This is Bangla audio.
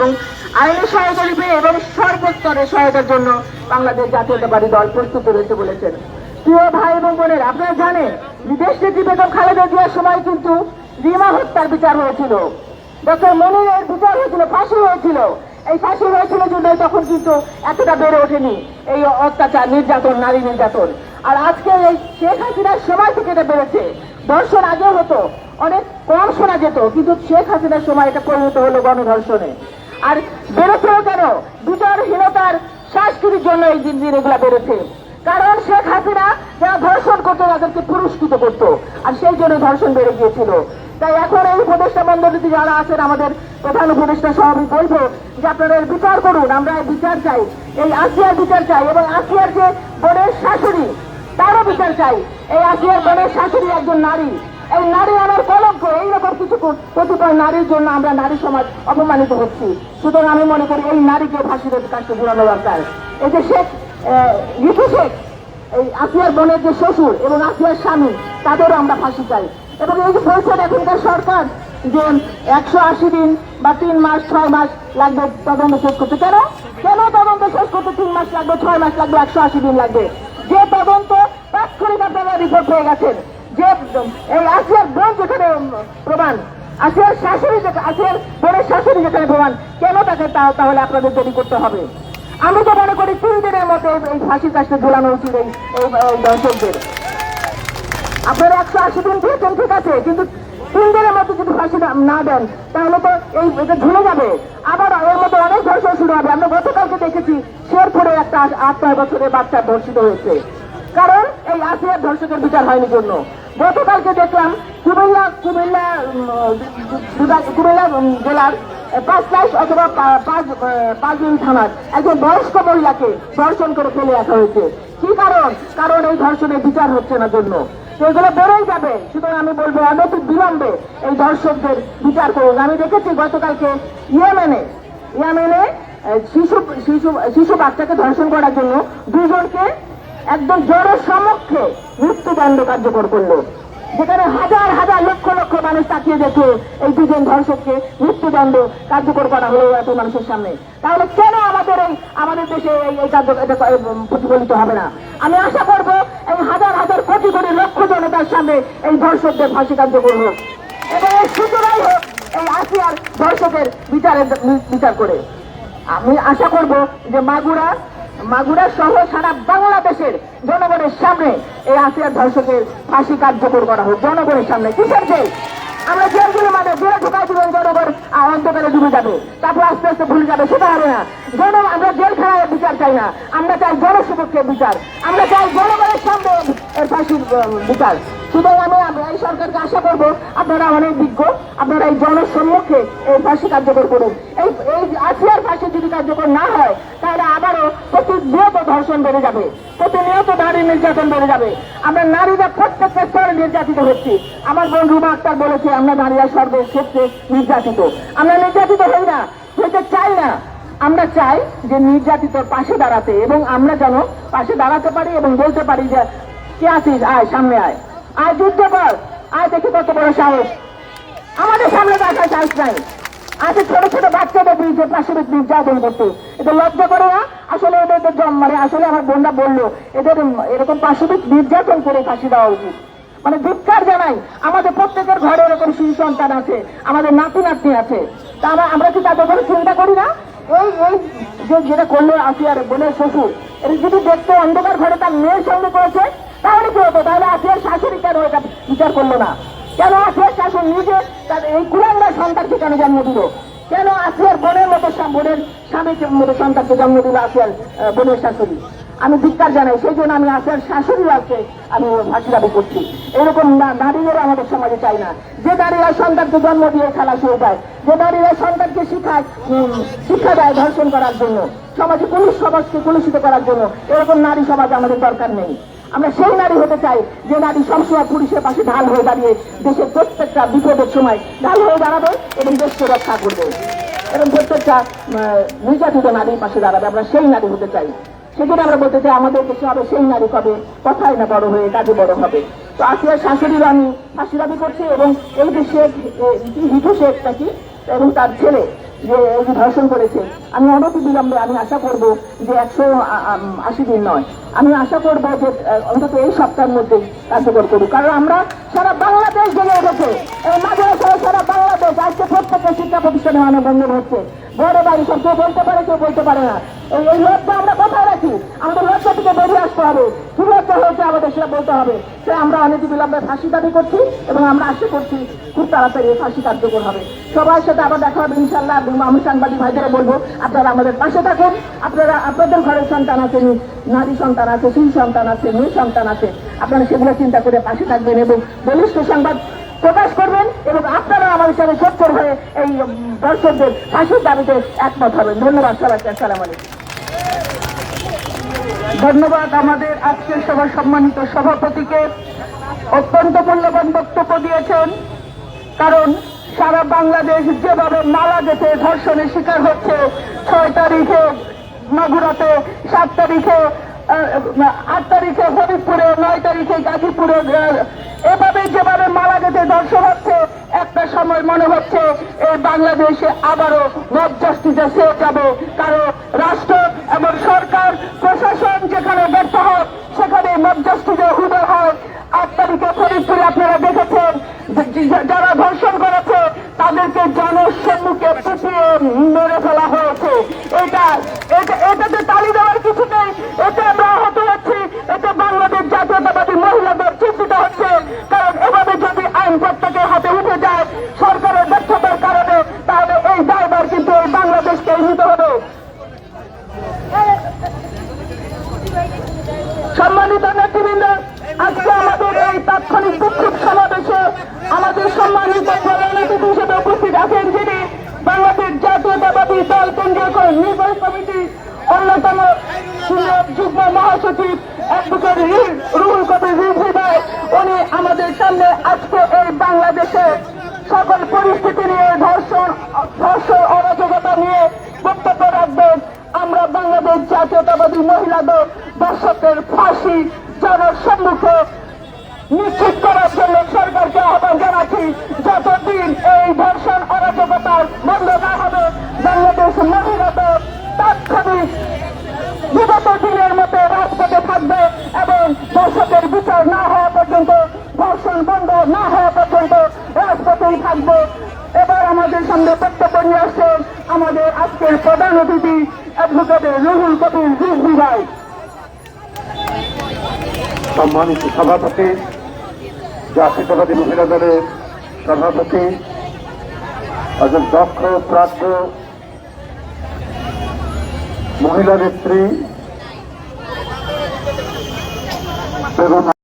এবং আইনি সহায়তা দিবে এবং সর্বস্তরের সহায়তার জন্য বাংলাদেশ জাতীয়তাবাদী দল প্রস্তুত রয়েছে বলেছেন। প্রিয় ভাই এবং বোনের, আপনারা জানেন, বিদেশ নেত্রী বেগম খালেদা জিয়ার সময় কিন্তু রিমা হত্যার বিচার হয়েছিল। ডক্টর মনিরের বিচার হয়েছিল, ফাঁসি হয়েছিল। এই ফাঁসি হয়েছিল জন্য তখন কিন্তু এতটা বেড়ে ওঠেনি এই অত্যাচার, নির্যাতন, নারী নির্যাতন। আর আজকে এই শেখ হাসিনার সময় থেকে এটা বেড়েছে। ধর্ষণ আগে হতো, অনেক কম শোনা যেত, কিন্তু শেখ হাসিনার সময় এটা পরিণত হলো গণধর্ষণে। আর বেড়েছেও কেন? বিচারহীনতার সংস্কৃতির জন্য এই দিন দিন এগুলা বেড়েছে। কারণ শেখ হাসিনা যারা ধর্ষণ করতো, তাদেরকে পুরস্কৃত করতো। আর সেই জন্য ধর্ষণ বেড়ে গিয়েছিল। তাই এখন এই উপদেষ্টা মন্ডলীতে যারা আছেন, আমাদের প্রধান উপদেষ্টা আমি বলব যে আপনারা বিচার করুন, আমরা বিচার চাই। এই আসিয়ার বিচার চাই এবং আসিয়ার যে বোনের শাশুড়ি, তারও বিচার চাই। এই আসিয়ার বোনের শাশুড়ি একজন নারী। এই নারী আমার কলঙ্ক এইরকম কিছু কতিপয় নারীর জন্য আমরা নারী সমাজ অপমানিত হচ্ছি। সুতরাং আমি মনে করি এই নারীকে ফাঁসির কাছে ঘুরানো দরকার। এই যে শেখ রিতু শেখ, এই আসিয়ার বোনের যে শ্বশুর এবং আসিয়ার স্বামী, তাদেরও আমরা ফাঁসি চাই। এবং এই যে বলছেন এখনকার সরকার যে একশো আশি দিন বা তিন মাস, ছয় মাস লাগবে তদন্ত শেষ করতে। কেন? কেন তদন্ত শেষ করতে তিন মাস লাগবে, ছয় মাস লাগবে, একশো আশি দিন লাগবে? যে তদন্ত তাৎক্ষণিক আপনারা রিপোর্ট হয়ে গেছেন। যে এই আসিয়ার বোন যেখানে প্রমাণ। আসিয়ার শাশুড়ি যেখানে আসিয়ার বোনের শাশুড়ি যেখানে প্রমাণ, কেন তাকে তাহলে আপনাদের দেরি করতে হবে? আমি তো মনে করি তিন দিনের মধ্যে এই- ফাঁসির কাজটা ঝোলানো উচিত এই দর্শকদের। আপনারা একশো আশি দিন দিয়েছেন, ঠিক আছে, কিন্তু তিন দিনের মধ্যে যদি ফাঁসি না- দেন, তাহলে তো এই এটা ঝুলে যাবে। আবার এর মধ্যে অনেক ধর্ষণ শুরু হবে। আমরা গতকালকে দেখেছি শেরপুরে একটা আট, নয় বছরের বাচ্চা ধর্ষিত হয়েছে। কারণ এই আসিয়ার ধর্ষকের বিচার হয়নি জন্য। গতকালকে দেখলাম কুমিল্লা কুমিল্লা কুমিল্লা জেলার পাঁচ লাইশ অথবা পাঁচজন থানার একজন বয়স্ক মহিলাকে ধর্ষণ করে ফেলে আসা হয়েছে। কি কারণ? কারণ এই ধর্ষণের বিচার হচ্ছে না জন্য। এগুলো বেড়েই যাবে। সুতরাং আমি বলব অনতিক বিলম্বে এই ধর্ষকদের বিচার করুন। আমি দেখেছি গতকালকে ইয়েমেনে ইয়েমেনে শিশু শিশু শিশু বাচ্চাকে ধর্ষণ করার জন্য দুজনকে একদম জোরের সম্মুখে মৃত্যুদণ্ড কার্যকর করল। যেখানে হাজার হাজার লক্ষ লক্ষ মানুষ তাকিয়ে দেখে এই দুজন ধর্ষককে মৃত্যুদণ্ড কার্যকর করা হলো এত মানুষের সামনে। তাহলে কেন আমাদের এই আমাদের দেশে এই কার্য প্রতিফলিত হবে না? আমি আশা করব এই হাজার হাজার কোটি কোটি লক্ষ জনতার সামনে এই ধর্ষকদের ফাঁসি কার্যকর হোক। এবং এই সূচনাই হোক এই আসিয়ার ধর্ষকের বিচারের বিচার করে। আমি আশা করব যে মাগুরা মাগুরা সহ সারা বাংলাদেশের জনগণের সামনে এই আসিয়ার ধর্ষকের ফাঁসি কার্যকর করা হোক, জনগণের সামনে। কিসের জেল? আমরা জেলগুলো মানে জেলে ঢুকাই দিবেন জনগণ অন্ধকারে ডুবে যাবে। তারপর আস্তে আস্তে ভুলে যাবে, সেটা হবে না। জন আমরা জেলখানায় বিচার চাই না। আমরা চাই জনসুপক্ষের বিচার। আমরা চাই জনগণের সামনে এর ফাঁসির বিচার। সুতরাং আমি এই সরকারকে আশা করব, আপনারা অনেক বিজ্ঞ, আপনারা এই জনসম্মুখে এই ফাঁসি কার্যকর করুন। এই এই আসিয়ার ফাঁসি যদি কার্যকর না হয়, তাহলে আবারও প্রতিনিয়ত ধর্ষণ বেড়ে যাবে। প্রতিনিয়ত নারী নির্যাতন বেড়ে যাবে। আমরা নারীরা প্রত্যেকটা স্তরে নির্যাতিত হচ্ছি। আমার বোন রুমা আক্তার বলেছে, আমরা নারীরা সর্বক্ষেত্রে নির্যাতিত। আমরা নির্যাতিত হই না হইতে চাই না। আমরা চাই যে নির্যাতিতর পাশে দাঁড়াতে এবং আমরা যেন পাশে দাঁড়াতে পারি এবং বলতে পারি যে কে আছিস? আয়, সামনে আয়। আয়, যুদ্ধ কর। আয়, দেখি কত বড় সাহস। আমাদের সামনে দেখার সাহস নাই। আছে ছোট ছোট বাচ্চাদের বিরুদ্ধে পাশবিক নির্যাতন করতে। এটা লজ্জা করে না। আসলে এদের জন্ম মানে আসলে আমার বোনরা বলল, এদের এরকম পাশবিক নির্যাতন করে ফাঁসি দেওয়া উচিত। মানে ধিক্কার জানাই, আমাদের প্রত্যেকের ঘরে এরকম শিশু সন্তান আছে, আমাদের নাতি নাতনি আছে। তা আমরা আমরা কি তাদের কথা চিন্তা করি না? যেটা করল আসিয়ার বোনের শ্বশুর এটা যদি দেখতো অন্ধকার ঘরে তার মেয়ের সঙ্গে করেছে, তাহলে কি হতো? তাহলে আসিয়ার শাশুড়ি কেন এটা বিচার করল না? কেন আসিয়ার শাশুড়ি নিজে তার এই কুলাঙ্গার সন্তানকে কেন জন্ম দিল? কেন আসিয়ার বোনের মতো বোনের স্বামীকে মতো সন্তানকে জন্ম দিল আসিয়ার বোনের শাশুড়ি? আমি ধিক্কার জানাই, সেই জন্য আমি আসিয়ার শাশুড়ি আজকে আমি ফাঁসি দাবি করছি। এরকম না- নারীদেরও আমাদের সমাজে চাই না। যে নারীরা সন্তানকে জন্ম দিয়ে খেলা শুরু দেয়, যে নারীরা সন্তানকে শিখায় শিক্ষা দেয় ধর্ষণ করার জন্য, সমাজে পুলিশ সমাজকে কলুষিত করার জন্য, এরকম নারী সমাজ আমাদের দরকার নেই। আমরা সেই নারী হতে চাই, যে নারী সবসময় পুলিশের পাশে ঢাল হয়ে দাঁড়িয়ে দেশের প্রত্যেকটা বিপদের সময় ঢাল হয়ে দাঁড়াবে এবং দেশকে রক্ষা করবে। এবং প্রত্যেকটা নির্যাতিত নারীর পাশে দাঁড়াবে, আমরা সেই নারী হতে চাই। সেজন্য আমরা বলতে চাই, আমাদের দেশে হবে সেই নারী কবে? কথাই না বড় হয়ে, কাজে বড় হবে। তো আসিয়ার আমি ফাঁসি দাবি করছি এবং এই দেশে হিটু শেখ নাকি, এবং তার ছেলে, যে এই ধর্ষণ করেছে, আমি অনতি বিলম্বে, আমি আশা করব যে একশো আশি দিন নয়। আমি আশা করব যে অন্তত এই সপ্তাহের মধ্যেই কার্যকর করুক। কারণ আমরা সারা বাংলাদেশ জেগে উঠেছে। এই মাদ্রাসা সারা বাংলাদেশ, আজকে প্রত্যেকটা শিক্ষা প্রতিষ্ঠানে মানববন্ধন হচ্ছে। বড় বাড়ি সব কেউ বলতে পারে, কেউ বলতে পারে না। এই আমরা কোথায় রাখি? আমাদের থেকে বেরিয়ে আসতে হবে। কি হয়েছে আমাদের, সেটা বলতে হবে। সে আমরা অনেক বিলম্বে ফাঁসি দাবি করছি এবং আমরা আশা করছি খুব তাড়াতাড়ি ফাঁসি কার্যকর হবে। সবার সাথে আবার দেখা হবে ইনশাল্লাহ আমি সাংবাদিক ভাইদেরা বলব, আপনারা আমাদের পাশে থাকুন। আপনারা, আপনাদের ঘরের সন্তান আছে, নারী সন্তান আছে শিশু সন্তান আছে, মেয়ে সন্তান আছে। আপনারা সেগুলো চিন্তা করে পাশে থাকবেন এবং বলিষ্ঠ সংবাদ প্রকাশ করবেন এবং আপনারা আমাদের সাথে সত্তর হয়ে এই দর্শকদের, ফাঁসির দাবিতে একমত হবেন। ধন্যবাদ সবাইকে, আসসালাম আলাইকুম। ধন্যবাদ আমাদের আজকের সভার সম্মানিত সভাপতিকে। অত্যন্ত মূল্যবান বক্তব্য দিয়েছেন, কারণ সারা বাংলাদেশ যেভাবে মারা গেছে ধর্ষণের শিকার হচ্ছে, ছয় তারিখে মাগুরাতে, সাত তারিখে আট তারিখে হবিবপুরে, নয় তারিখে গাজীপুরে এভাবে যেভাবে মারা গেছে ধর্ষণ হচ্ছে, একটা সময় মনে হচ্ছে এই বাংলাদেশে আবারও মব জাস্টিসে যাবে। কারণ রাষ্ট্র এবং সরকার হয় সেখানে মধ্যস্থিত হুদে হয়, আট তারিখে ফরিদপুরে আপনারা দেখেছেন। যারা ধর্ষণ করেছে, তাদেরকে জনসম্মুখে পিছিয়ে মেরে ফেলা হয়েছে। এটা এটা এটাতে তালি দেওয়ার কিছু নেই, এতে আমরা আহত হচ্ছি। এতে বাংলাদেশ জাতীয়তাবাদী মহিলাদের চিন্তিত হচ্ছে। কারণ এভাবে যদি আইন প্রত্যেকের হাতে উঠে যায় সরকারের ব্যর্থতার কারণে তাহলে এই দায়ভার কিন্তু এই বাংলাদেশকে নিতে হবে সম্মানিত নেতৃবৃন্দ আজকে আমাদের এই তাৎক্ষণিক বিক্ষোভ সমাবেশে আমাদের সম্মানিত প্রধান অতিথি হিসেবে উপস্থিত আছেন যিনি বাংলাদেশ জাতীয়তাবাদী দল কেন্দ্রীয় ক- নির্বাহী কমিটি অন্যতম যুগ্ম মহাসচিব অ্যাডভোকেট রুহুল কবির ভাই, উনি আমাদের সামনে আজকে এই বাংলাদেশে সকল পরিস্থিতি নিয়ে ধর্ষণ ধর্ষণ অরাজকতা নিয়ে বক্তব্য রাখবেন। আমরা বাংলাদেশ জাতীয়তাবাদী মহিলা দল দর্শকের ফাঁসি জনসম্মুখে নিশ্চিত করার জন্য সরকারকে আহ্বান জানাচ্ছি, যতদিন এই ধর্ষণ অরাজকতার বন্ধ না হবে, বাংলাদেশ মহিলা দল তাৎক্ষণিক বিগত দিনের মতো রাজপথে থাকবে এবং দর্শকের বিচার না হওয়া পর্যন্ত, ধর্ষণ বন্ধ না হওয়া পর্যন্ত রাজপথেই থাকবে। এবার আমাদের সামনে বক্তব্য নিয়ে আসছেন আমাদের আজকের প্রধান অতিথি, অ্যাডভোকেট রুহুল কবির রিজভি ভাই। সম্মানিত সভাপতি জাতীয়তাবাদী মহিলা দলের সভাপতি একজন দক্ষ প্রাপ্য মহিলা নেত্রী